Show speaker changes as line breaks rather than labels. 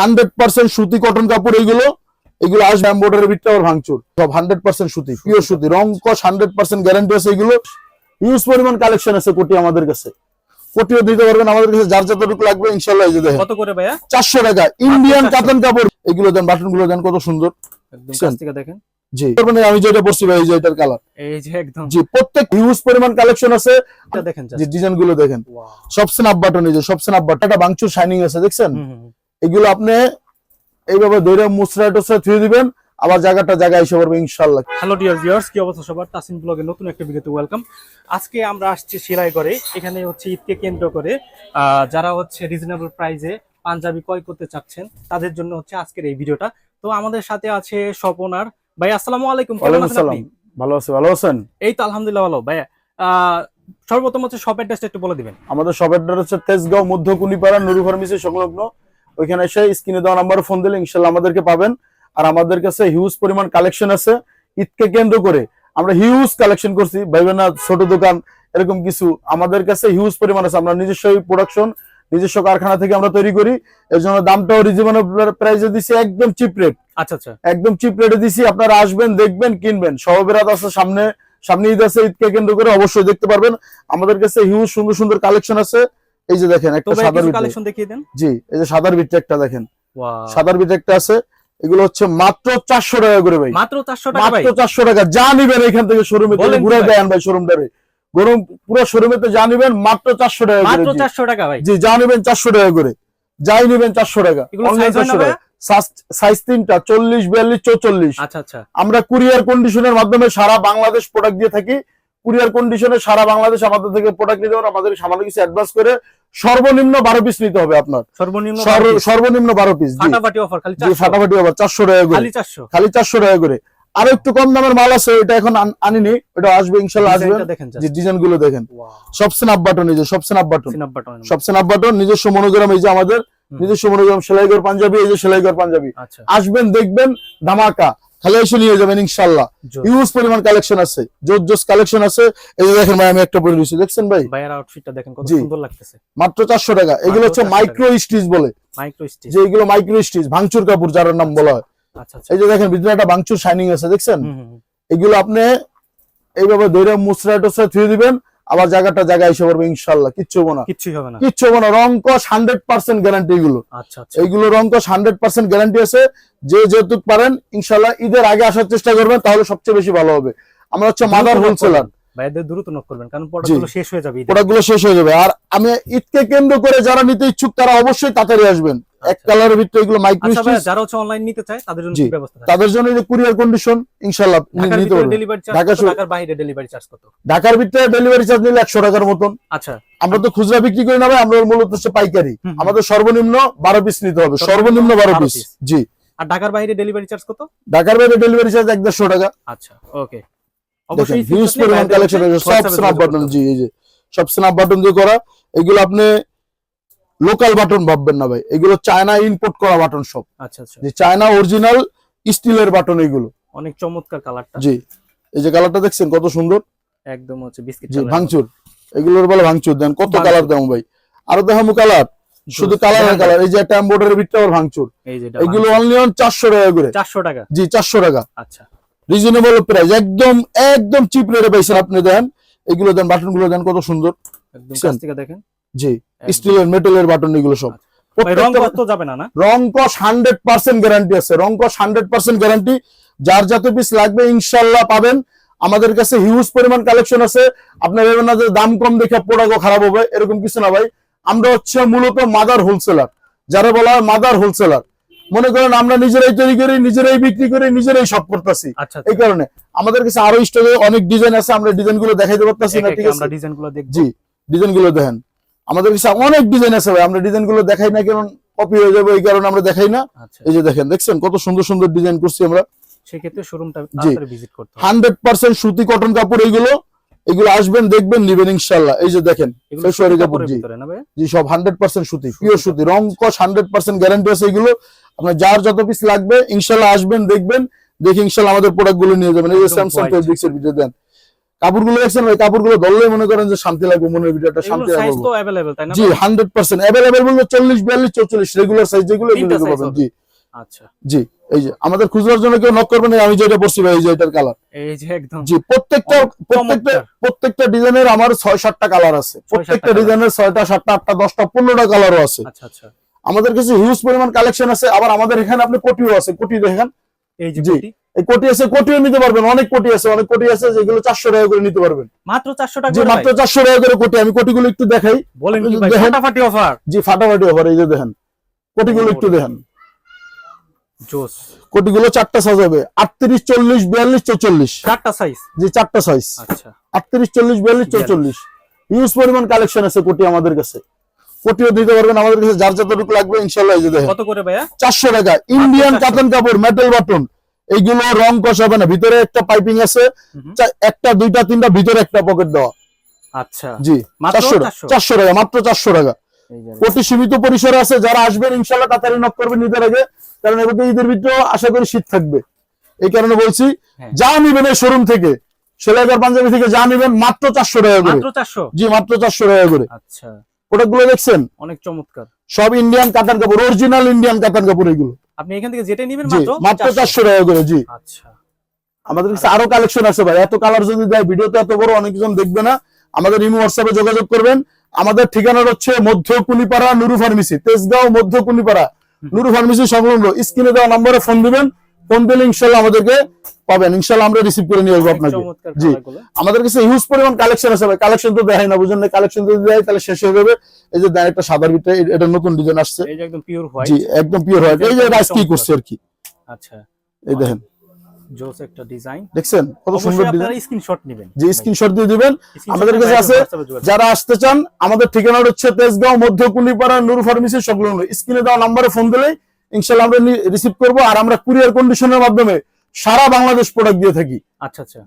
Hundred percent সুতি cotton কাপড় এইগুলো এগুলো আসবে এম্বোডারি বিটটা আবার ভাঙচুর। সব হান্ড্রেড পার্সেন্ট সুতি পিওর সুতি রং কস হান্ড্রেড পার্সেন্ট গ্যারান্টি আছে এগুলো ইউজ পরিমাণ কালেকশন আছে কোটি আমাদের কাছে। কোটিও দিতে পারবেন আমাদের কাছে যার যতটুকু লাগবে ইনশাল্লাহ এই যে দেখেন।
কত করে ভাইয়া?
চারশো টাকা। ইন্ডিয়ান
400
কাতান কাপড়। এগুলো দেন বাটনগুলো দেন কত সুন্দর।
একদম কাছ থেকে দেখেন।
জি। মানে আমি যেটা ভাই এই যে এটার কালার
এই যে একদম।
জি প্রত্যেক হিউজ পরিমাণ কালেকশন আছে।
এটা দেখেন।
যে ডিজাইনগুলো দেখেন। সব স্ন্যাপ বাটন এই যে সব স্ন্যাপ বাটন বাংচুর শাইনিং আছে দেখছেন। এগুলো আপনি এইভাবে ধরে মুসরা টুসরা থুয়ে দিবেন আবার জায়গাটা জায়গায় এসে পারবে ইনশাল্লাহ
হ্যালো ডিয়ার ভিউয়ার্স কি অবস্থা সবার? তাসিন ব্লগের নতুন একটা ভিডিওতে ওয়েলকাম আজকে আমরা আসছি সেলাই করে এখানে হচ্ছে ঈদকে কেন্দ্র করে। যারা হচ্ছে রিজনেবল প্রাইসে পাঞ্জাবি ক্রয় করতে চাচ্ছেন তাদের জন্য হচ্ছে আজকের এই ভিডিওটা। তো আমাদের সাথে আছে স্বপনার ভাই আসসালামু আলাইকুম কেমন আছেন আপনি?
ভালো আছে ভালো আছেন?
এই তো আলহামদুলিল্লাহ ভালো। ভাইয়া আহ, সর্বপ্রথম হচ্ছে শপ অ্যাড্রেসটা একটু বলে দিবেন।
আমাদের শপের ড্রেস হচ্ছে তেজগাঁও মধ্য কুনিপাড়া নুরু ফার্মেসি সংলগ্ন ওইখানে এসে স্ক্রিনে দেওয়া নাম্বারে ফোন দিলে ইনশাল্লাহ আমাদেরকে পাবেন। আর আমাদের কাছে হিউজ পরিমাণ কালেকশন আছে। ঈদকে কেন্দ্র করে আমরা হিউজ কালেকশন করছি। ভাইবেন না ছোট দোকান এরকম কিছু আমাদের কাছে হিউজ পরিমাণ আছে। আমরা নিজস্ব প্রোডাকশন নিজস্ব কারখানা থেকে আমরা তৈরি করি। এর জন্য দামটাও রিজনেবল প্রাইসে দিছি একদম চিপ রেট
আচ্ছা আচ্ছা।
একদম চিপ রেটে দিছি। আপনারা আসবেন দেখবেন কিনবেন। সহবেরাত আছে সামনে সামনে ঈদ আছে ঈদকে কেন্দ্র করে অবশ্যই দেখতে পারবেন। আমাদের কাছে হিউজ সুন্দর সুন্দর কালেকশন আছে। এই যে দেখেন একটা সাদার
কালেকশন দেখিয়ে দেন।
জি এই যে সাদার ভিতরে একটা দেখেন. সাদার ভিতরে একটা আছে এগুলো হচ্ছে মাত্র চারশো টাকা করে ভাই।
মাত্র চারশো টাকা ভাই?
মাত্র চারশো টাকা যা নিবেন এখান থেকে শোরুমে ঘুরে
ভাই?
দেন ভাই শোরুমটারে গরম পুরো শোরুমে তো যা নিবেন মাত্র চারশো টাকা করে
মাত্র। চারশো টাকা ভাই।
জি যা নিবেন চারশো টাকা করে। যাই নিবেন চারশো টাকা চারশো টাকা। সাইজ তিনটা চল্লিশ বিয়াল্লিশ চৌচল্লিশ।
আচ্ছা আচ্ছা।
আমরা কুরিয়ার কন্ডিশনের মাধ্যমে সারা বাংলাদেশ প্রোডাক্ট দিয়ে থাকি। কুরিয়ার কন্ডিশনে সারা বাংলাদেশ আমাদের থেকে প্রোডাক্ট নিতে হবে আমাদের সামান্য কিছু অ্যাডভান্স করে সর্বনিম্ন বারো পিস নিতে হবে আপনার।
সর্বনিম্ন
সর্বনিম্ন বারো পিস
ফাটাফাটি অফার খালি
জি
400
ফাটাফাটি আবার চারশো টাকা করে।
খালি চারশো?
টাকা করে। আরও একটু কম দামের মাল আছে ওটা এখন আনিনি এটা আসবে ইনশাল্লাহ আসবে।
দেখেন
যে ডিজাইনগুলো দেখেন। সব স্ন্যাপ বাটন এই যে সব
সিনাপ বাটন
সব স্ন্যাপ বাটন নিজস্ব মনোগ্রাম এই যে আমাদের। নিজস্ব মনোগ্রাম সেলাইগর পাঞ্জাবি এই যে সেলাইগর পাঞ্জাবি।
আচ্ছা।
আসবেন দেখবেন ধামাকা। খালি এসে নিয়ে যাবেন ইনশাল্লাহ। হিউজ পরিমাণ কালেকশন আছে জোর জোস কালেকশন আছে। এই যে দেখেন ভাই আমি একটা পরে দেখছেন ভাই?
ভাইয়ের আউটফিটটা দেখেন কত সুন্দর লাগতেছে।
মাত্র চারশো টাকা। এগুলো হচ্ছে মাইক্রো স্টিচ বলে।
মাইক্রো স্টিচ
যে এগুলো মাইক্রো স্টিচ ভাঙচুর কাপড় যার নাম বলা হয়।
আচ্ছা আচ্ছা।
এই যে দেখেন ভিতরে একটা ভাঙচুর শাইনিং আছে দেখছেন। এগুলো আপনি এইভাবে ধরে মুসরা টুসরা থুয়ে দিবেন। আবার জায়গাটা জায়গায় এসে পড়বে ইনশাল্লাহ কিচ্ছু হব না।
কিচ্ছুই হবে না।
কিচ্ছু হব না। রং কস হান্ড্রেড পার্সেন্ট গ্যারান্টি এগুলো।
আচ্ছা আচ্ছা।
এইগুলো রং কস হান্ড্রেড পার্সেন্ট গ্যারান্টি আছে। যে যেহেতু পারেন ইনশাল্লাহ ঈদের আগে আসার চেষ্টা করবেন তাহলে সবচেয়ে বেশি ভালো হবে। আমরা হচ্ছে মাদার হোলসেলার
ভাইদের দ্রুত নক করবেন কারণ প্রোডাক্টগুলো শেষ হয়ে যাবে ঈদে।
প্রোডাক্টগুলো শেষ হয়ে যাবে। আর আমি ঈদকে কেন্দ্র করে যারা নিতে ইচ্ছুক তারা অবশ্যই তাড়াতাড়ি আসবেন। এক
আচ্ছা।
কালারের ভিতরে এগুলো মাইক্রো
আচ্ছা যারা হচ্ছে অনলাইন নিতে চায় তাদের জন্য ব্যবস্থা
তাদের জন্য যে কুরিয়ার কন্ডিশন নিতে
চার্জ
ঢাকা
ঢাকার বাইরে ডেলিভারি চার্জ কত?
ঢাকার ভিতরে ডেলিভারি চার্জ নিলে একশো টাকার মতন।
আচ্ছা।
আমরা তো খুচরা বিক্রি করি না ভাই আমরা মূলত হচ্ছে পাইকারি। আমাদের সর্বনিম্ন বারো পিস নিতে হবে।
সর্বনিম্ন
সর্বনিম্ন বারো
12
পিস জি।
আর ঢাকার বাইরে ডেলিভারি চার্জ কত?
ঢাকার বাইরে ডেলিভারি চার্জ এক দেড়শো টাকা।
আচ্ছা ওকে।
হিউজ পরিমাণ কালেকশন আছে। সব স্ন্যাপ বাটন জি এই যে। সব স্ন্যাপ বাটন দিয়ে করা। এগুলো আপনি লোকাল বাটন ভাববেন না ভাই। এগুলো চায়না ইম্পোর্ট করা বাটন সব।
আচ্ছা আচ্ছা।
যে চায়না অরিজিনাল স্টিলের বাটন এগুলো।
অনেক চমৎকার কালারটা
জি। এই যে কালারটা দেখছেন কত সুন্দর?
একদম হচ্ছে বিস্কিট
জি ভাঙচুর। এগুলোর বলে ভাঙচুর। দেন কত কালার দেন ভাই? আরও দেখামু কালার শুধু কালার আর কালার এই যে একটা এম্বোডারি বিটটা আবার ভাঙচুর।
এই যে
এগুলো অনলি অন চারশো টাকা করে।
চারশো টাকা।
জি চারশো টাকা।
আচ্ছা।
রিজনেবল প্রাইস একদম একদম চিপ রেটে পাইছেন আপনি দেন। এগুলো দেন বাটনগুলো দেন কত সুন্দর।
একদম কাছ থেকে দেখেন।
জি। স্টিলের মেটালের বাটন এগুলো সব।
ভাই রং
প্রত্যেকটা-
যাবে না না
রং কস হান্ড্রেড পার্সেন্ট গ্যারান্টি আছে। রং কস হান্ড্রেড পার্সেন্ট গ্যারান্টি যার যত পিস লাগবে ইনশাল্লাহ পাবেন। আমাদের কাছে হিউজ পরিমাণ কালেকশন আছে। আপনার ভেবেন না যে দাম কম দেখে প্রোডাক্টও খারাপ হবে। এরকম কিছু না ভাই। আমরা হচ্ছে মূলত মাদার হোলসেলার যারা বলা হয় মাদার হোলসেলার মনে করেন আমরা নিজেরাই তৈরি করি নিজেরাই বিক্রি করি নিজেরাই সব করতেছি।
আচ্ছা
এই কারণে। আমাদের কাছে আরও স্টকে অনেক ডিজাইন আছে আমরা ডিজাইনগুলো দেখাইতে পারতেছি না ঠিক আছে? জি ডিজাইনগুলো দেখেন। আমাদের কাছে অনেক ডিজাইন আছে ভাই আমরা ডিজাইনগুলো দেখাই না কারণ কপি হয়ে যাবে এই কারণে আমরা দেখাই না।
আচ্ছা।
এই যে দেখেন দেখছেন কত সুন্দর সুন্দর ডিজাইন করছি আমরা?
সেক্ষেত্রে শোরুমটা তাড়াতাড়ি ভিজিট করতে হবে।
হান্ড্রেড পার্সেন্ট সুতি কটন কাপড় এইগুলো এগুলো আসবেন দেখবেন নিবেন ইনশাল্লাহ এই যে দেখেন ফেসওয়ারি কাপড় জি।
ভিতরে না ভাই?
জি সব হান্ড্রেড পার্সেন্ট সুতি পিওর সুতি রং কস হান্ড্রেড পার্সেন্ট গ্যারান্টি আছে এগুলো। আপনার যার যত পিস লাগবে ইনশাল্লাহ আসবেন দেখবেন দেখে ইনশাল্লাহ আমাদের প্রোডাক্টগুলো নিয়ে যাবেন। এই যে স্যামসাং ফেব্রিক্স এর ভিতরে দেন। কাপড়গুলো দেখছেন ভাই কাপড়গুলো ধরলে মনে করেন যে শান্তি লাগবে মনের শান্তি লাগবে। জি হান্ড্রেড পার্সেন্ট অ্যাভেলেবেল বলতে চল্লিশ বিয়াল্লিশ চৌচল্লিশ রেগুলার সাইজ যেগুলো পাবেন জি।
আচ্ছা।
জি এই যে আমাদের খুচরার জন্য কেউ নক করবেন আমি যেটা পড়ছি ভাই এই যে এটার কালার
এই যে একদম।
জি প্রত্যেকটা প্রত্যেকটা প্রত্যেকটা ডিজাইনের আমার ছয় সাতটা কালার আছে। প্রত্যেকটা ডিজাইনের ছয়টা সাতটা আটটা দশটা পনেরোটা কালারও আছে।
আচ্ছা আচ্ছা।
আমাদের কাছে হিউজ পরিমাণ কালেকশন আছে আবার আমাদের এখানে আপনি কোটিও আছে কোটি দেখেন
এই যে কোটি?
এই কোটি আছে কোটিও নিতে পারবেন অনেক কোটি আছে অনেক কোটি আছে যেগুলো চারশো টাকা করে নিতে পারবেন।
মাত্র 400 টাকা
মাত্র চারশো টাকা করে কোটি আমি কোটিগুলো একটু দেখাই।
বলেন। ফাটাফাটি অফার
জি ফাটাফাটি অফার এই যে দেখেন। কোটিগুলো একটু দেখেন।
জোস।
কোটিগুলো চারটা সাইজ হবে আটত্রিশ চল্লিশ বিয়াল্লিশ চৌচল্লিশ।
চারটা সাইজ
জি চারটা সাইজ
আচ্ছা।
আটত্রিশ চল্লিশ বিয়াল্লিশ চৌচল্লিশ। হিউজ পরিমাণ কালেকশন আছে কোটি আমাদের কাছে। কোটিও দিতে পারবেন। আমাদের কাছে যার যতটুকু লাগবে ইনশাল্লাহ এই যে দেখেন।
কত করে ভাইয়া?
চারশো টাকা। ইন্ডিয়ান
400
কাতান কাপড় মেটাল বাটন এইগুলো রং কষ হবে না। ভিতরে একটা পাইপিং আছে। একটা দুইটা তিনটা ভিতরে একটা পকেট দেওয়া।
আচ্ছা।
জি। টাকা।
400
মাত্র চারশো টাকা।
এই যে
প্রতি সীমিত পরিসরে আছে। যারা আসবেন ইনশাল্লাহ তাড়াতাড়ি নক করবেন ঈদের আগে কারণ এবার ঈদের ভিতরে আশা করি শীত থাকবে। এই কারণে বলছি
হ্যাঁ।
যা নিবেন এই শোরুম থেকে সেলাইকার পাঞ্জাবি থেকে যা নিবেন মাত্র চারশো টাকা করে।
মাত্র 400
জি মাত্র চারশো টাকা করে।
আচ্ছা।
প্রোডাক্টগুলো দেখছেন?
অনেক চমৎকার।
সব ইন্ডিয়ান কাতান কাপড় অরিজিনাল ইন্ডিয়ান কাতান কাপড় এগুলো।
আপনি এখান থেকে যেটা নেবেন মাত্র
মাত্র
400
টাকা করে জি।
আচ্ছা।
আমাদের কাছে আরও কালেকশন আছে ভাই এত কালার যদি দেয় ভিডিওতে এত বড় অনেকজন দেখবে না আমাদের ইমো হোয়াটসঅ্যাপে যোগাযোগ করবেন। আমাদের ঠিকানা হচ্ছে মধ্য কুনিপাড়া নুরু ফার্মেসি তেজগাঁও মধ্য কুনিপাড়া নুরু ফার্মেসি সংলগ্ন। স্ক্রিনে দেওয়া নম্বরে ফোন দিবেন ফোন দিলে ইনশাল্লাহ আমাদেরকে পাবেন। ইনশাল্লাহ আমরা রিসিভ করে নিয়ে আসব আপনাকে। জি। আমাদের কাছে হিউজ পরিমাণ কালেকশন আছে ভাই। কালেকশন তো দেখাই না বুঝলেন কালেকশন যদি দেয় তাহলে শেষ হয়ে যাবে। এই যে দেন একটা সাদার ভিতরে এটা নতুন ডিজাইন আসছে।
একদম পিওর হোয়াইট
জি একদম পিওর হোয়াইট এই যে রাইস কি করছে আর কি।
আচ্ছা।
এই দেখেন।
জোস একটা ডিজাইন
দেখছেন? কত সুন্দর ডিজাইন
আপনারা স্ক্রিনশট নেবেন।
যে স্ক্রিনশট দিয়ে দিবেন। আমাদের কাছে আছে যারা আসতে চান আমাদের ঠিকানা হচ্ছে তেজগাঁও মধ্য কুলিপাড়া নূর ফার্মেসি সংলগ্ন স্ক্রিনে দেওয়া নাম্বারে ফোন দিলেই ইনশাল্লাহ আমরা রিসিভ করব আর আমরা কুরিয়ার কন্ডিশনের মাধ্যমে সারা বাংলাদেশ প্রোডাক্ট দিয়ে থাকি।
আচ্ছা আচ্ছা।